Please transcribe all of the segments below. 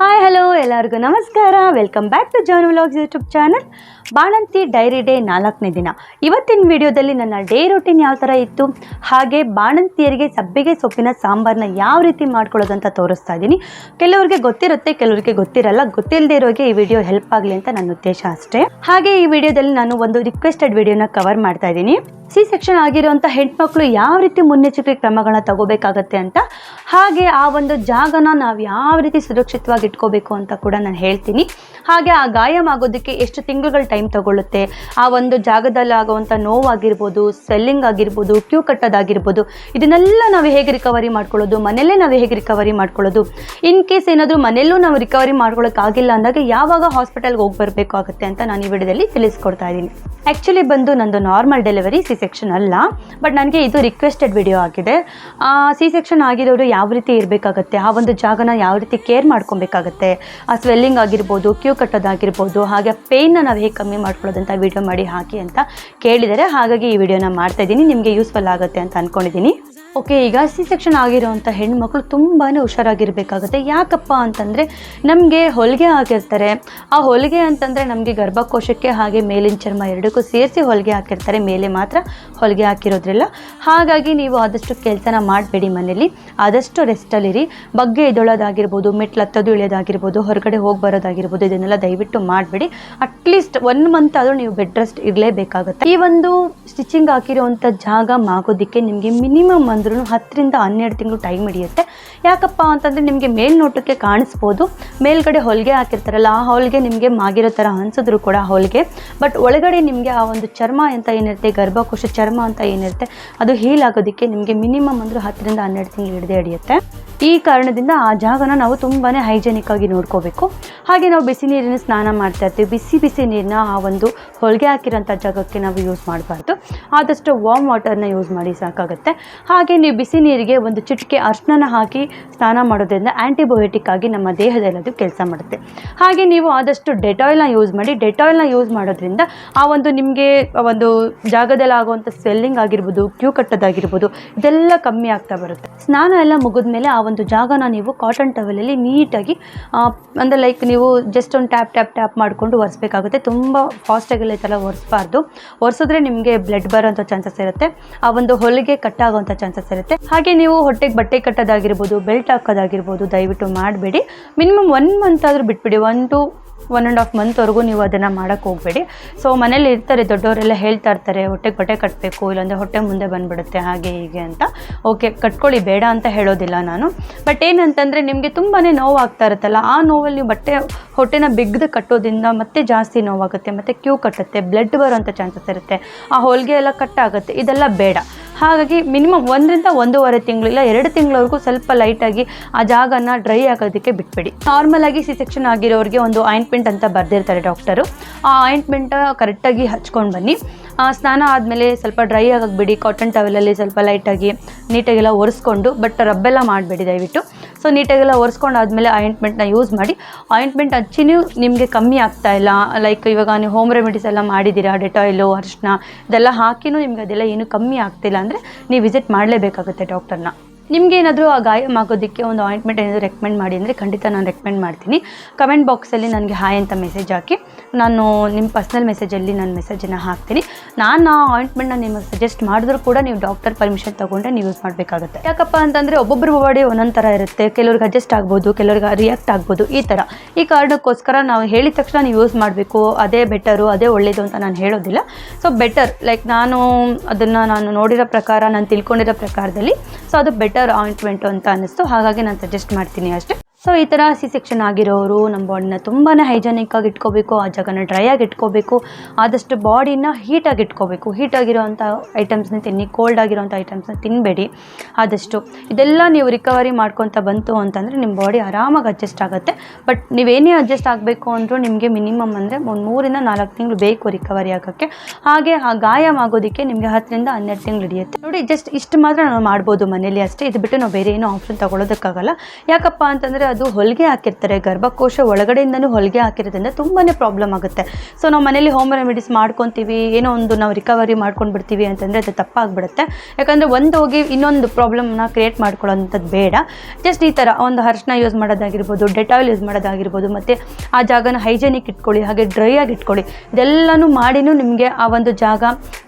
Hi hello ಎಲ್ಲರಿಗೂ ನಮಸ್ಕಾರ. Welcome back to John vlogs YouTube channel ಬಾಣಂತಿ ಡೈರಿ ಡೇ ನಾಲ್ಕನೇ ದಿನ. ಇವತ್ತಿನ ವಿಡಿಯೋದಲ್ಲಿ ನನ್ನ ಡೇ ರೊಟೀನ್ ಯಾವ ಥರ ಇತ್ತು? ಹಾಗೆ ಬಾಣಂತಿಯರಿಗೆ ಸಬ್ಬಿಗೆ ಸೊಪ್ಪಿನ ಸಾಂಬಾರನ್ನ ಯಾವ ರೀತಿ ಮಾಡ್ಕೊಳ್ಳೋದು ಅಂತ ತೋರಿಸ್ತಾ ಇದ್ದೀನಿ. ಕೆಲವರಿಗೆ ಗೊತ್ತಿರುತ್ತೆ, ಕೆಲವರಿಗೆ ಗೊತ್ತಿರಲ್ಲ. ಗೊತ್ತಿಲ್ಲದೆ ಇರೋಗೆ ಈ ವಿಡಿಯೋ ಹೆಲ್ಪ್ ಆಗಲಿ ಅಂತ ನನ್ನ ಉದ್ದೇಶ ಅಷ್ಟೇ. ಹಾಗೆ ಈ ವಿಡಿಯೋದಲ್ಲಿ ನಾನು ಒಂದು ರಿಕ್ವೆಸ್ಟೆಡ್ ವಿಡಿಯೋನ ಕವರ್ ಮಾಡ್ತಾ ಇದ್ದೀನಿ. ಸಿ ಸೆಕ್ಷನ್ ಆಗಿರುವಂಥ ಹೆಣ್ಮಕ್ಳು ಯಾವ ರೀತಿ ಮುನ್ನೆಚ್ಚರಿಕೆ ಕ್ರಮಗಳನ್ನ ತಗೋಬೇಕಾಗತ್ತೆ ಅಂತ. ಹಾಗೆ ಆ ಒಂದು ಜಾಗನ ನಾವು ಯಾವ ರೀತಿ ಸುರಕ್ಷಿತವಾಗಿ ಇಟ್ಕೋಬೇಕು ಅಂತ ಕೂಡ ನಾನು ಹೇಳ್ತೀನಿ. ಹಾಗೆ ಆ ಗಾಯಮಾಗೋದಕ್ಕೆ ಎಷ್ಟು ತಿಂಗಳುಗಳ ಟೈಮ್ ತಗೊಳ್ಳುತ್ತೆ? ಆ ಒಂದು ಜಾಗದಲ್ಲಿ ಆಗುವಂಥ ನೋವಾಗಿರ್ಬೋದು ಸ್ವೆಲ್ಲಿಂಗ್ ಆಗಿರ್ಬೋದು ಕ್ಯೂ ಕಟ್ಟೋದಾಗಿರ್ಬೋದು, ಇದನ್ನೆಲ್ಲ ನಾವು ಹೇಗೆ ರಿಕವರಿ ಮಾಡ್ಕೊಳ್ಳೋದು? ಮನೆಯಲ್ಲೇ ನಾವು ಹೇಗೆ ರಿಕವರಿ ಮಾಡ್ಕೊಳ್ಳೋದು? ಇನ್ ಕೇಸ್ ಏನಾದರೂ ಮನೆಯಲ್ಲೂ ನಾವು ರಿಕವರಿ ಮಾಡ್ಕೊಳ್ಳೋಕ್ಕಾಗಿಲ್ಲ ಅಂದಾಗ ಯಾವಾಗ ಹಾಸ್ಪಿಟಲ್ಗೆ ಹೋಗಿ ಬರಬೇಕು ಆಗುತ್ತೆ ಅಂತ ನಾನು ಈ ವಿಡಿಯೋದಲ್ಲಿ ತಿಳಿಸ್ಕೊಡ್ತಾ ಇದ್ದೀನಿ. ಆ್ಯಕ್ಚುಲಿ ಬಂದು ನಂದು ನಾರ್ಮಲ್ ಡೆಲಿವರಿ ಸಿ ಸೆಕ್ಷನ್ ಅಲ್ಲ ಬಟ್ ನನಗೆ ಇದು ರಿಕ್ವೆಸ್ಟೆಡ್ ವಿಡಿಯೋ ಆಗಿದೆ. ಸಿ ಸೆಕ್ಷನ್ ಆಗಿರೋರು ಯಾವ ರೀತಿ ಇರಬೇಕಾಗತ್ತೆ? ಆ ಒಂದು ಜಾಗನ ಯಾವ ರೀತಿ ಕೇರ್ ಮಾಡ್ಕೊಬೇಕಾಗತ್ತೆ? ಆ ಸ್ವೆಲ್ಲಿಂಗ್ ಆಗಿರ್ಬೋದು ಕ್ಯೂ ಕಟ್ಟೋದಾಗಿರ್ಬೋದು, ಹಾಗೆ ಪೇಯ್ನ ನಾವು ಹೇಗೆ ಕಮ್ಮಿ ಮಾಡ್ಕೊಳ್ಳೋದಂತ ವಿಡಿಯೋ ಮಾಡಿ ಹಾಕಿ ಅಂತ ಕೇಳಿದರೆ ಹಾಗಾಗಿ ಈ ವಿಡಿಯೋನ ಮಾಡ್ತಾ ಇದ್ದೀನಿ. ನಿಮಗೆ ಯೂಸ್ಫುಲ್ ಆಗುತ್ತೆ ಅಂತ ಅಂದ್ಕೊಂಡಿದ್ದೀನಿ ಓಕೆ ಈಗ ಸಿ ಸೆಕ್ಷನ್ ಆಗಿರೋವಂಥ ಹೆಣ್ಮಕ್ಳು ತುಂಬಾ ಹುಷಾರಾಗಿರಬೇಕಾಗುತ್ತೆ. ಯಾಕಪ್ಪ ಅಂತಂದರೆ ನಮಗೆ ಹೊಲಿಗೆ ಹಾಕಿರ್ತಾರೆ. ಆ ಹೊಲಿಗೆ ಅಂತಂದರೆ ನಮಗೆ ಗರ್ಭಕೋಶಕ್ಕೆ ಹಾಗೆ ಮೇಲಿನ ಚರ್ಮ ಎರಡಕ್ಕೂ ಸೇರಿಸಿ ಹೊಲಿಗೆ ಹಾಕಿರ್ತಾರೆ. ಮೇಲೆ ಮಾತ್ರ ಹೊಲಿಗೆ ಹಾಕಿರೋದ್ರಿಲ್ಲ. ಹಾಗಾಗಿ ನೀವು ಆದಷ್ಟು ಕೆಲಸನ ಮಾಡಬೇಡಿ ಮನೇಲಿ ಆದಷ್ಟು ರೆಸ್ಟಲ್ಲಿರಿ ಬಗ್ಗೆ ಎದ್ದೊಳೋದಾಗಿರ್ಬೋದು ಮೆಟ್ಲು ಹತ್ತೋದು ಇಳಿಯೋದಾಗಿರ್ಬೋದು, ಹೊರಗಡೆ ಹೋಗಿ ಬರೋದಾಗಿರ್ಬೋದು, ಇದನ್ನೆಲ್ಲ ದಯವಿಟ್ಟು ಮಾಡಬೇಡಿ. ಅಟ್ಲೀಸ್ಟ್ ಒನ್ ಮಂತ್ ಆದರೂ ನೀವು ಬೆಡ್ ರೆಸ್ಟ್ ಇರಲೇಬೇಕಾಗುತ್ತೆ. ಈ ಒಂದು ಸ್ಟಿಚಿಂಗ್ ಹಾಕಿರುವಂಥ ಜಾಗ ಮಾಗೋದಕ್ಕೆ ನಿಮಗೆ ಮಿನಿಮಮ್ ಅಂದ್ರೂ ಹತ್ತರಿಂದ ಹನ್ನೆರಡು ತಿಂಗಳು ಟೈಮ್ ಹಿಡಿಯುತ್ತೆ. ಯಾಕಪ್ಪ ಅಂತಂದರೆ ನಿಮಗೆ ಮೇಲ್ನೋಟಕ್ಕೆ ಕಾಣಿಸ್ಬೋದು. ಮೇಲ್ಗಡೆ ಹೊಲಿಗೆ ಹಾಕಿರ್ತಾರಲ್ಲ, ಆ ಹೊಲಿಗೆ ನಿಮಗೆ ಮಾಗಿರೋ ಥರ ಅನ್ಸಿದ್ರು ಕೂಡ ಹೊಲಿಗೆ. ಬಟ್ ಒಳಗಡೆ ನಿಮಗೆ ಆ ಒಂದು ಚರ್ಮ ಅಂತ ಏನಿರುತ್ತೆ, ಗರ್ಭಕೋಶ ಚರ್ಮ ಅಂತ ಏನಿರುತ್ತೆ, ಅದು ಹೀಲ್ ಆಗೋದಕ್ಕೆ ನಿಮಗೆ ಮಿನಿಮಮ್ ಅಂದರೂ ಹತ್ತರಿಂದ ಹನ್ನೆರಡು ತಿಂಗಳು ಹಿಡಿದೇ ಹಿಡಿಯುತ್ತೆ. ಈ ಕಾರಣದಿಂದ ಆ ಜಾಗನ ನಾವು ತುಂಬಾ ಹೈಜೆನಿಕ್ ಆಗಿ ನೋಡ್ಕೋಬೇಕು. ಹಾಗೆ ನಾವು ಬಿಸಿ ನೀರಿನ ಸ್ನಾನ ಮಾಡ್ತಾ ಇರ್ತೀವಿ. ಬಿಸಿ ಬಿಸಿ ನೀರನ್ನ ಆ ಒಂದು ಹೊಲಿಗೆ ಹಾಕಿರೋಂಥ ಜಾಗಕ್ಕೆ ನಾವು ಯೂಸ್ ಮಾಡಬಾರ್ದು. ಆದಷ್ಟು ವಾರ್ಮ್ ವಾಟರ್ನ ಯೂಸ್ ಮಾಡಿ ಸಾಕಾಗುತ್ತೆ. ಹಾಗೆ ನೀವು ಬಿಸಿ ನೀರಿಗೆ ಒಂದು ಚಿಟಿಕೆ ಅರ್ಶನ ಹಾಕಿ ಸ್ನಾನ ಮಾಡೋದ್ರಿಂದ ಆ್ಯಂಟಿಬಯೋಟಿಕ್ ಆಗಿ ನಮ್ಮ ದೇಹದಲ್ಲಿ ಅದು ಕೆಲಸ ಮಾಡುತ್ತೆ. ಹಾಗೆ ನೀವು ಆದಷ್ಟು ಡೆಟಾಯ್ಲ್ನ ಯೂಸ್ ಮಾಡಿ ಡೆಟಾಯ್ಲ್ನ ಯೂಸ್ ಮಾಡೋದ್ರಿಂದ ಆ ಒಂದು ನಿಮಗೆ ಒಂದು ಜಾಗದಲ್ಲಿ ಆಗುವಂಥ ಸ್ವೆಲ್ಲಿಂಗ್ ಆಗಿರ್ಬೋದು, ಕ್ಯೂ ಕಟ್ಟೋದಾಗಿರ್ಬೋದು, ಇದೆಲ್ಲ ಕಮ್ಮಿ ಆಗ್ತಾ ಬರುತ್ತೆ. ಸ್ನಾನ ಎಲ್ಲ ಮುಗಿದ್ಮೇಲೆ ಆ ಒಂದು ಜಾಗನ ನೀವು ಕಾಟನ್ ಟವೆಲಲ್ಲಿ ನೀಟಾಗಿ ಅಂದರೆ ಲೈಕ್ ನೀವು ಜಸ್ಟ್ ಒಂದು ಟ್ಯಾಪ್ ಟ್ಯಾಪ್ ಟ್ಯಾಪ್ ಮಾಡಿಕೊಂಡು ಒರೆಸ್ಬೇಕಾಗುತ್ತೆ. ತುಂಬ ಫಾಸ್ಟಾಗೆಲ್ಲ ಈ ಥರ ಒರೆಸ್ಬಾರ್ದು. ಒರೆಸಿದ್ರೆ ನಿಮಗೆ ಬ್ಲಡ್ ಬರೋಂಥ ಚಾನ್ಸಸ್ ಇರುತ್ತೆ. ಆ ಒಂದು ಹೊಲಿಗೆ ಕಟ್ಟಾಗುವಂಥ ಚಾನ್ಸಸ್ ಇರುತ್ತೆ ಹಾಗೆ ನೀವು ಹೊಟ್ಟೆಗೆ ಬಟ್ಟೆ ಕಟ್ಟೋದಾಗಿರ್ಬೋದು, ಬೆಲ್ಟ್ ಹಾಕೋದಾಗಿರ್ಬೋದು, ದಯವಿಟ್ಟು ಮಾಡಬೇಡಿ. ಮಿನಿಮಮ್ ಒನ್ ಮಂತ್ ಆದರೂ ಬಿಟ್ಬಿಡಿ. One to one and half ಮಂತ್ವರೆಗೂ ನೀವು ಅದನ್ನು ಮಾಡೋಕ್ಕೆ ಹೋಗಬೇಡಿ. ಸೊ ಮನೇಲಿ ಇರ್ತಾರೆ, ದೊಡ್ಡವರೆಲ್ಲ ಹೇಳ್ತಾ ಇರ್ತಾರೆ, ಹೊಟ್ಟೆಗೆ ಬಟ್ಟೆ ಕಟ್ಟಬೇಕು ಇಲ್ಲಾಂದರೆ ಹೊಟ್ಟೆ ಮುಂದೆ ಬಂದುಬಿಡುತ್ತೆ, ಹಾಗೆ ಹೀಗೆ ಅಂತ. ಓಕೆ ಕಟ್ಕೊಳ್ಳಿ, ಬೇಡ ಅಂತ ಹೇಳೋದಿಲ್ಲ ನಾನು. ಬಟ್ ಏನಂತಂದರೆ, ನಿಮಗೆ ತುಂಬಾ ನೋವು ಆಗ್ತಾ ಇರುತ್ತಲ್ಲ, ಆ ನೋವಲ್ಲಿ ನೀವು ಬಟ್ಟೆ ಹೊಟ್ಟೆನ ಬಿಗ್ದು ಕಟ್ಟೋದ್ರಿಂದ ಮತ್ತೆ ಜಾಸ್ತಿ ನೋವಾಗುತ್ತೆ, ಮತ್ತು ಕ್ಯೂ ಕಟ್ಟುತ್ತೆ ಬ್ಲಡ್ ಬರೋಂಥ ಚಾನ್ಸಸ್ ಇರುತ್ತೆ. ಆ ಹೊಲಿಗೆ ಎಲ್ಲ ಕಟ್ಟಾಗುತ್ತೆ ಇದೆಲ್ಲ ಬೇಡ. ಹಾಗಾಗಿ ಮಿನಿಮಮ್ ಒಂದರಿಂದ ಒಂದೂವರೆ ತಿಂಗಳು ಇಲ್ಲ ಎರಡು ತಿಂಗಳವರೆಗೂ ಸ್ವಲ್ಪ ಲೈಟಾಗಿ ಆ ಜಾಗನ ಡ್ರೈ ಆಗೋದಕ್ಕೆ ಬಿಟ್ಬಿಡಿ. ನಾರ್ಮಲ್ ಆಗಿ ಸಿ ಸೆಕ್ಷನ್ ಆಗಿರೋರಿಗೆ ಒಂದು ಆಯಿಂಟ್ಮೆಂಟ್ ಅಂತ ಬರೆದಿರ್ತಾರೆ ಡಾಕ್ಟರು ಆ ಆಯಿಂಟ್ಮೆಂಟ್ ಕರೆಕ್ಟಾಗಿ ಹಚ್ಕೊಂಡು ಬನ್ನಿ. ಸ್ನಾನ ಆದಮೇಲೆ ಸ್ವಲ್ಪ ಡ್ರೈ ಆಗಕ್ಕೆ ಬಿಡಿ ಕಾಟನ್ ಟವೆಲಲ್ಲಿ ಸ್ವಲ್ಪ ಲೈಟಾಗಿ ನೀಟಾಗೆಲ್ಲ ಒರೆಸ್ಕೊಂಡು ಬಟ್ ರಬ್ಬೆಲ್ಲ ಮಾಡಬೇಡಿ ದಯವಿಟ್ಟು. ಸೊ ನೀಟಾಗೆಲ್ಲ ಒರೆಸ್ಕೊಂಡಾದ್ಮೇಲೆ ಆಯಿಂಟ್ಮೆಂಟ್ನ ಯೂಸ್ ಮಾಡಿ. ಆಯಿಂಟ್ಮೆಂಟ್ ಹಚ್ಚಿನೂ ನಿಮಗೆ ಕಮ್ಮಿ ಆಗ್ತಾ ಇಲ್ಲ. ಲೈಕ್ ಇವಾಗ ನೀವು ಹೋಮ್ ರೆಮಿಡೀಸ್ ಎಲ್ಲ ಮಾಡಿದ್ದೀರಾ ಡೆಟಾಯ್ಲು ಅರಿಶಿನ ಇದೆಲ್ಲ ಹಾಕಿನೂ ನಿಮ್ಗೆ ಅದೆಲ್ಲ ಏನೂ ಕಮ್ಮಿ ಆಗ್ತಿಲ್ಲ ಅಂದರೆ ನೀವು ವಿಸಿಟ್ ಮಾಡಲೇಬೇಕಾಗುತ್ತೆ ಡಾಕ್ಟರ್ನ ನಿಮಗೇನಾದರೂ ಆ ಗಾಯ ಆಗೋದಕ್ಕೆ ಒಂದು ಆಯಿಂಟ್ಮೆಂಟ್ ಏನಾದರೂ ರೆಕಮೆಂಡ್ ಮಾಡಿ ಅಂದರೆ ಖಂಡಿತ ನಾನು ರೆಕಮೆಂಡ್ ಮಾಡ್ತೀನಿ. ಕಮೆಂಟ್ ಬಾಕ್ಸಲ್ಲಿ ನನಗೆ ಹಾಯ್ ಅಂತ ಮೆಸೇಜ್ ಹಾಕಿ. ನಾನು ನಿಮ್ಮ ಪರ್ಸ್ನಲ್ ಮೆಸೇಜಲ್ಲಿ ನಾನು ಮೆಸೇಜನ್ನು ಹಾಕ್ತೀನಿ. ನಾನು ಆ ಆಯಿಂಟ್ಮೆಂಟ್ನ ನಿಮಗೆ ಸಜೆಸ್ಟ್ ಮಾಡಿದ್ರು ಕೂಡ ನೀವು ಡಾಕ್ಟರ್ ಪರ್ಮಿಷನ್ ತೊಗೊಂಡೆ ನೀವು ಯೂಸ್ ಮಾಡಬೇಕಾಗುತ್ತೆ. ಯಾಕಪ್ಪ ಅಂತಂದರೆ ಒಬ್ಬೊಬ್ಬರು ಬಾಡಿ ಒಂದೊಂದು ಥರ ಇರುತ್ತೆ. ಕೆಲವ್ರಿಗೆ ಅಡ್ಜಸ್ಟ್ ಆಗ್ಬೋದು, ಕೆಲವ್ರಿಗೆ ರಿಯಾಕ್ಟ್ ಆಗ್ಬೋದು, ಈ ಥರ ಈ ಕಾರಣಕ್ಕೋಸ್ಕರ ನಾವು ಹೇಳಿದ ತಕ್ಷಣ ನೀವು ಯೂಸ್ ಮಾಡಬೇಕು. ಅದೇ ಬೆಟರು ಅದೇ ಒಳ್ಳೆಯದು ಅಂತ ನಾನು ಹೇಳೋದಿಲ್ಲ. ಸೊ ಬೆಟರ್ ಲೈಕ್ ನಾನು ಅದನ್ನು ನಾನು ನೋಡಿರೋ ಪ್ರಕಾರ, ನಾನು ತಿಳ್ಕೊಂಡಿರೋ ಪ್ರಕಾರದಲ್ಲಿ ಸೊ ಅದು ಬೆಟರ್ ಆಯಿಂಟ್ಮೆಂಟು ಅಂತ ಅನ್ನಿಸ್ತು. ಹಾಗಾಗಿ ನಾನು ಸಜೆಸ್ಟ್ ಮಾಡ್ತೀನಿ ಅಷ್ಟೇ. ಸೊ ಈ ಥರ ಸಿ ಸೆಕ್ಷನ್ ಆಗಿರೋರು ನಮ್ಮ ಬಾಡಿನ ತುಂಬಾ ಹೈಜೆನಿಕ್ ಆಗಿ ಇಟ್ಕೋಬೇಕು, ಆ ಜಾಗನ ಡ್ರೈ ಆಗಿ ಇಟ್ಕೋಬೇಕು, ಆದಷ್ಟು ಬಾಡಿನ ಹೀಟಾಗಿ ಇಟ್ಕೋಬೇಕು. ಹೀಟ್ ಆಗಿರೋವಂಥ ಐಟಮ್ಸ್ನ ತಿನ್ನಿ ಕೋಲ್ಡ್ ಆಗಿರೋವಂಥ ಐಟಮ್ಸ್ನ ತಿನ್ನಬೇಡಿ ಆದಷ್ಟು ಇದೆಲ್ಲ ನೀವು ರಿಕವರಿ ಮಾಡ್ಕೊತ ಬಂತು ಅಂತಂದರೆ ನಿಮ್ಮ ಬಾಡಿ ಆರಾಮಾಗಿ ಅಡ್ಜಸ್ಟ್ ಆಗುತ್ತೆ. ಬಟ್ ನೀವೇನೇ ಅಡ್ಜಸ್ಟ್ ಆಗಬೇಕು ಅಂದರೂ ನಿಮಗೆ ಮಿನಿಮಮ್ ಅಂದರೆ ಒಂದು ಮೂರಿಂದ ನಾಲ್ಕು ತಿಂಗಳು ಬೇಕು ರಿಕವರಿ ಆಗೋಕ್ಕೆ. ಹಾಗೆ ಆ ಗಾಯ ಆಗೋದಕ್ಕೆ ನಿಮಗೆ ಹತ್ತರಿಂದ ಹನ್ನೆರಡು ತಿಂಗಳು ಹಿಡಿಯುತ್ತೆ. ನೋಡಿ ಜಸ್ಟ್ ಇಷ್ಟು ಮಾತ್ರ ನಾವು ಮಾಡ್ಬೋದು ಮನೇಲಿ ಅಷ್ಟೇ. ಇದು ಬಿಟ್ಟು ನಾವು ಬೇರೆ ಏನೂ ಆಪ್ಷನ್ ತೊಗೊಳೋದಕ್ಕಾಗಲ್ಲ. ಯಾಕಪ್ಪ ಅಂತಂದರೆ ಅದು ಹೊಲಿಗೆ ಹಾಕಿರ್ತಾರೆ, ಗರ್ಭಕೋಶ ಒಳಗಡೆಯಿಂದನೂ ಹೊಲಿಗೆ ಹಾಕಿರೋದ್ರಿಂದ ತುಂಬಾ ಪ್ರಾಬ್ಲಮ್ ಆಗುತ್ತೆ. ಸೊ ನಾವು ಮನೇಲಿ ಹೋಮ್ ರೆಮಿಡೀಸ್ ಮಾಡ್ಕೊತೀವಿ, ಏನೋ ಒಂದು ನಾವು ರಿಕವರಿ ಮಾಡ್ಕೊಂಡು ಬಿಡ್ತೀವಿ ಅಂತಂದರೆ ಅದು ತಪ್ಪಾಗ್ಬಿಡುತ್ತೆ. ಯಾಕಂದರೆ ಒಂದು ಹೋಗಿ ಇನ್ನೊಂದು ಪ್ರಾಬ್ಲಮ್ನ ಕ್ರಿಯೇಟ್ ಮಾಡ್ಕೊಳ್ಳೋಂಥದ್ದು ಬೇಡ. ಜಸ್ಟ್ ಈ ಥರ ಒಂದು ಅರ್ಶಿನ ಯೂಸ್ ಮಾಡೋದಾಗಿರ್ಬೋದು ಡೆಟಾಯಿಲ್ ಯೂಸ್ ಮಾಡೋದಾಗಿರ್ಬೋದು, ಮತ್ತು ಆ ಜಾಗನ ಹೈಜೆನಿಕ್ ಇಟ್ಕೊಳ್ಳಿ, ಹಾಗೆ ಡ್ರೈ ಆಗಿ ಇಟ್ಕೊಳ್ಳಿ. ಇದೆಲ್ಲನೂ ಮಾಡಿನೂ ನಿಮಗೆ ಆ ಒಂದು ಜಾಗ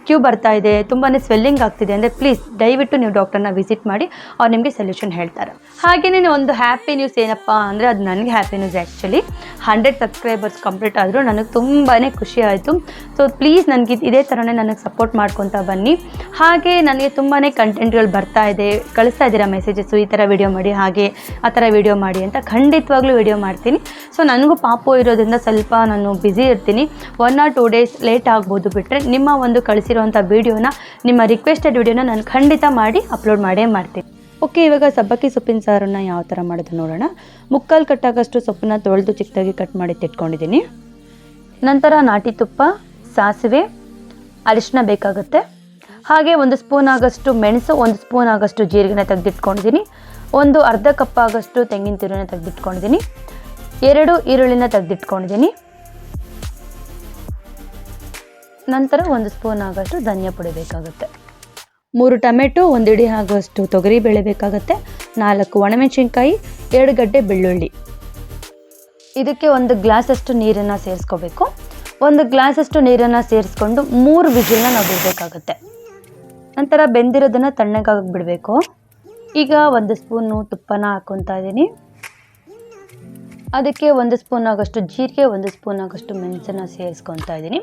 ಕ್ಯೂ ಬರ್ತಾ ಇದೆ ತುಂಬಾ ಸ್ವೆಲ್ಲಿಂಗ್ ಆಗ್ತಿದೆ ಅಂದರೆ ಪ್ಲೀಸ್ ದಯವಿಟ್ಟು ನೀವು ಡಾಕ್ಟರ್ನ ವಿಸಿಟ್ ಮಾಡಿ, ಅವ್ರು ನಿಮಗೆ ಸೊಲ್ಯೂಷನ್ ಹೇಳ್ತಾರೆ. ಹಾಗೆಯೇ ಒಂದು ಹ್ಯಾಪಿ ನ್ಯೂಸ್ ಏನಪ್ಪ ಅಂದರೆ ಅದು ನನಗೆ happiness actually hundred subscribers complete ಆದರೂ ನನಗೆ ತುಂಬಾ ಖುಷಿ ಆಯಿತು. ಸೊ ಪ್ಲೀಸ್ ನನಗೆ ಇದೇ ಥರನೇ ನನಗೆ ಸಪೋರ್ಟ್ ಮಾಡ್ಕೊತಾ ಬನ್ನಿ. ಹಾಗೆ ನನಗೆ ತುಂಬಾ ಕಂಟೆಂಟ್ಗಳು ಬರ್ತಾ ಇದೆ. ಕಳಿಸ್ತಾ ಇದ್ದೀರಾ ಮೆಸೇಜಸ್ಸು ಈ ಥರ ವಿಡಿಯೋ ಮಾಡಿ, ಹಾಗೆ ಆ ಥರ ವಿಡಿಯೋ ಮಾಡಿ ಅಂತ ಖಂಡಿತವಾಗ್ಲೂ ವಿಡಿಯೋ ಮಾಡ್ತೀನಿ. ಸೊ ನನಗೂ ಪಾಪು ಇರೋದ್ರಿಂದ ಸ್ವಲ್ಪ ನಾನು ಬ್ಯುಸಿ ಇರ್ತೀನಿ. One or two days late ಆಗ್ಬೋದು ಬಿಟ್ಟರೆ ನಿಮ್ಮ ಒಂದು ಕಳಿಸಿರುವಂಥ ವೀಡಿಯೋನ ನಿಮ್ಮ ರಿಕ್ವೆಸ್ಟೆಡ್ ವಿಡಿಯೋನ ನಾನು ಖಂಡಿತ ಮಾಡಿ ಅಪ್ಲೋಡ್ ಮಾಡೇ ಮಾಡ್ತೀನಿ. ಓಕೆ, ಇವಾಗ ಸಬ್ಬಕ್ಕಿ ಸೊಪ್ಪಿನ ಸಾರನ್ನು ಯಾವ ಥರ ಮಾಡೋದು ನೋಡೋಣ. ಮುಕ್ಕಾಲು ಕಟ್ಟಾಗಷ್ಟು ಸೊಪ್ಪನ್ನ ತೊಳೆದು ಚಿಕ್ಕದಾಗಿ ಕಟ್ ಮಾಡಿ ತಿಟ್ಕೊಂಡಿದ್ದೀನಿ ನಂತರ ನಾಟಿ ತುಪ್ಪ, ಸಾಸಿವೆ ಅರಿಶಿನ ಬೇಕಾಗುತ್ತೆ. ಹಾಗೆ ಒಂದು ಸ್ಪೂನ್ ಆಗಷ್ಟು ಮೆಣಸು, ಒಂದು ಸ್ಪೂನ್ ಆಗಷ್ಟು ಜೀರಿಗೆನ ತೆಗೆದಿಟ್ಕೊಂಡಿದ್ದೀನಿ. ಒಂದು ಅರ್ಧ ಕಪ್ ಆಗಷ್ಟು ತೆಂಗಿನ ತುರಿನ ತೆಗೆದಿಟ್ಕೊಂಡಿದ್ದೀನಿ. ಎರಡು ಈರುಳ್ಳಿನ ತೆಗೆದಿಟ್ಕೊಂಡಿದ್ದೀನಿ. ನಂತರ ಒಂದು ಸ್ಪೂನ್ ಆಗಷ್ಟು ಧನಿಯಾ ಪುಡಿ ಬೇಕಾಗುತ್ತೆ. ಮೂರು ಟೊಮೆಟೊ, ಒಂದು ಇಡಿ ಆಗುವಷ್ಟು ತೊಗರಿ ಬೇಳೆ ಬೇಕಾಗುತ್ತೆ ನಾಲ್ಕು ಒಣಮೆಣಸಿನ್ಕಾಯಿ, ಎರಡು ಗಡ್ಡೆ ಬೆಳ್ಳುಳ್ಳಿ. ಇದಕ್ಕೆ ಒಂದು ಗ್ಲಾಸಷ್ಟು ನೀರನ್ನು ಸೇರಿಸ್ಕೋಬೇಕು. ಒಂದು ಗ್ಲಾಸಷ್ಟು ನೀರನ್ನು ಸೇರಿಸ್ಕೊಂಡು ಮೂರು ವಿಜಿಲ್ನ ನಾವು ಬಿಡಬೇಕಾಗತ್ತೆ. ನಂತರ ಬೆಂದಿರೋದನ್ನು ತಣ್ಣಗಾಗಿ ಬಿಡಬೇಕು. ಈಗ ಒಂದು ಸ್ಪೂನು ತುಪ್ಪನ ಹಾಕ್ಕೊತಾ ಇದ್ದೀನಿ ಅದಕ್ಕೆ ಒಂದು ಸ್ಪೂನ್ ಆಗೋಷ್ಟು ಜೀರಿಗೆ, ಒಂದು ಸ್ಪೂನ್ ಆಗೋಷ್ಟು ಮೆಣಸನ್ನು ಸೇರಿಸ್ಕೊತಾ ಇದ್ದೀನಿ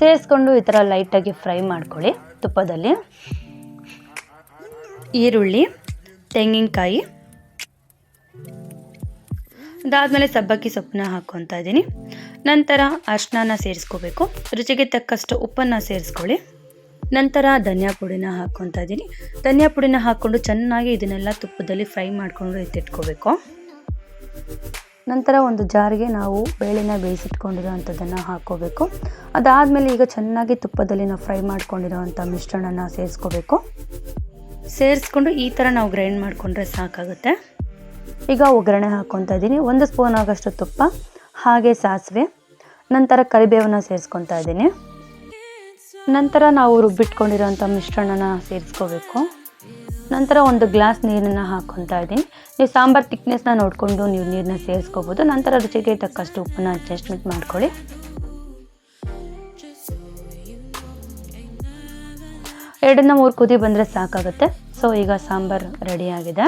ಸೇರಿಸ್ಕೊಂಡು ಈ ಥರ ಲೈಟಾಗಿ ಫ್ರೈ ಮಾಡ್ಕೊಳ್ಳಿ ತುಪ್ಪದಲ್ಲಿ. ಈರುಳ್ಳಿ, ತೆಂಗಿನಕಾಯಿ. ಅದಾದಮೇಲೆ ಸಬ್ಬಕ್ಕಿ ಸೊಪ್ಪನ್ನ ಹಾಕ್ಕೊತಾ ಇದ್ದೀನಿ. ನಂತರ ಅರ್ಶಿನ ಸೇರಿಸ್ಕೋಬೇಕು. ರುಚಿಗೆ ತಕ್ಕಷ್ಟು ಉಪ್ಪನ್ನು ಸೇರಿಸ್ಕೊಳ್ಳಿ. ನಂತರ ಧನಿಯಾ ಪುಡಿನ ಹಾಕ್ಕೊತಾ ಇದ್ದೀನಿ. ಧನಿಯಾ ಪುಡಿನ ಹಾಕ್ಕೊಂಡು ಚೆನ್ನಾಗಿ ಇದನ್ನೆಲ್ಲ ತುಪ್ಪದಲ್ಲಿ ಫ್ರೈ ಮಾಡಿಕೊಂಡು ಎತ್ತಿಟ್ಕೋಬೇಕು. ನಂತರ ಒಂದು ಜಾರಿಗೆ ನಾವು ಬೇಳೆನ ಬೇಯಿಸಿಟ್ಕೊಂಡಿರೋ ಅಂಥದ್ದನ್ನು ಹಾಕ್ಕೋಬೇಕು. ಅದಾದಮೇಲೆ ಈಗ ಚೆನ್ನಾಗಿ ತುಪ್ಪದಲ್ಲಿ ನಾವು ಫ್ರೈ ಮಾಡ್ಕೊಂಡಿರೋವಂಥ ಮಿಶ್ರಣನ ಸೇರಿಸ್ಕೋಬೇಕು. ಸೇರಿಸ್ಕೊಂಡು ಈ ಥರ ನಾವು ಗ್ರೈಂಡ್ ಮಾಡಿಕೊಂಡ್ರೆ ಸಾಕಾಗುತ್ತೆ. ಈಗ ಒಗ್ಗರಣೆ ಹಾಕ್ಕೊತಾ ಇದ್ದೀನಿ. ಒಂದು ಸ್ಪೂನ್ ಆಗೋಷ್ಟು ತುಪ್ಪ, ಹಾಗೆ ಸಾಸಿವೆ, ನಂತರ ಕರಿಬೇವನ್ನು ಸೇರಿಸ್ಕೊತಾ ಇದ್ದೀನಿ. ನಂತರ ನಾವು ರುಬ್ಬಿಟ್ಕೊಂಡಿರೋಂಥ ಮಿಶ್ರಣನ ಸೇರಿಸ್ಕೋಬೇಕು. ನಂತರ ಒಂದು ಗ್ಲಾಸ್ ನೀರನ್ನು ಹಾಕ್ಕೊತಾ ಇದ್ದೀನಿ. ನೀವು ಸಾಂಬಾರು ತಿಕ್ನೆಸ್ನ ನೋಡಿಕೊಂಡು ನೀವು ನೀರನ್ನ ಸೇರಿಸ್ಕೋಬೋದು. ನಂತರ ರುಚಿಗೆ ತಕ್ಕಷ್ಟು ಉಪ್ಪನ್ನ ಅಡ್ಜಸ್ಟ್ಮೆಂಟ್ ಮಾಡ್ಕೊಳ್ಳಿ. ಎರಡನ್ನ ಮೂರು ಕುದಿ ಬಂದರೆ ಸಾಕಾಗುತ್ತೆ. ಸೊ ಈಗ ಸಾಂಬಾರು ರೆಡಿಯಾಗಿದೆ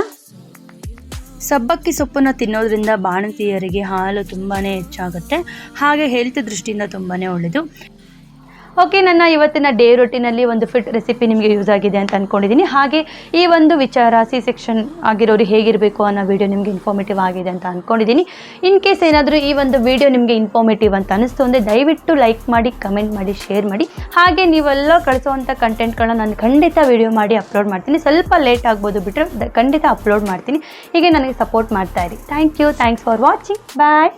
ಸಬ್ಬಕ್ಕಿ ಸೊಪ್ಪನ್ನು ತಿನ್ನೋದ್ರಿಂದ ಬಾಣಂತಿಯರಿಗೆ ಹಾಲು ತುಂಬಾ ಹೆಚ್ಚಾಗುತ್ತೆ. ಹಾಗೆ ಹೆಲ್ತ್ ದೃಷ್ಟಿಯಿಂದ ತುಂಬಾ ಒಳ್ಳೆಯದು ಓಕೆ, ನನ್ನ ಇವತ್ತಿನ ಡೇ ರೊಟ್ಟಿನಲ್ಲಿ ಒಂದು ಫಿಟ್ ರೆಸಿಪಿ ನಿಮಗೆ ಯೂಸ್ ಆಗಿದೆ ಅಂತ ಅಂದ್ಕೊಂಡಿದ್ದೀನಿ ಹಾಗೆ ಈ ಒಂದು ವಿಚಾರ ಸಿ ಸೆಕ್ಷನ್ ಆಗಿರೋರು ಹೇಗಿರಬೇಕು ಅನ್ನೋ ವಿಡಿಯೋ ನಿಮಗೆ ಇನ್ಫಾರ್ಮೇಟಿವ್ ಆಗಿದೆ ಅಂತ ಅಂದ್ಕೊಂಡಿದ್ದೀನಿ ಇನ್ ಕೇಸ್ ಏನಾದರೂ ಈ ಒಂದು ವಿಡಿಯೋ ನಿಮಗೆ ಇನ್ಫಾರ್ಮೇಟಿವ್ ಅಂತ ಅನಿಸ್ತು ಅಂದರೆ ದಯವಿಟ್ಟು ಲೈಕ್ ಮಾಡಿ ಕಮೆಂಟ್ ಮಾಡಿ ಶೇರ್ ಮಾಡಿ. ಹಾಗೆ ನೀವೆಲ್ಲ ಕಳಿಸುವಂಥ ಕಂಟೆಂಟ್ಗಳನ್ನ ನಾನು ಖಂಡಿತ ವಿಡಿಯೋ ಮಾಡಿ ಅಪ್ಲೋಡ್ ಮಾಡ್ತೀನಿ. ಸ್ವಲ್ಪ ಲೇಟ್ ಆಗ್ಬೋದು ಬಿಟ್ಟರೆ ಖಂಡಿತ ಅಪ್ಲೋಡ್ ಮಾಡ್ತೀನಿ. ಹೀಗೆ ನನಗೆ ಸಪೋರ್ಟ್ ಮಾಡ್ತಾ ಇರಿ. Thank you thanks for watching bye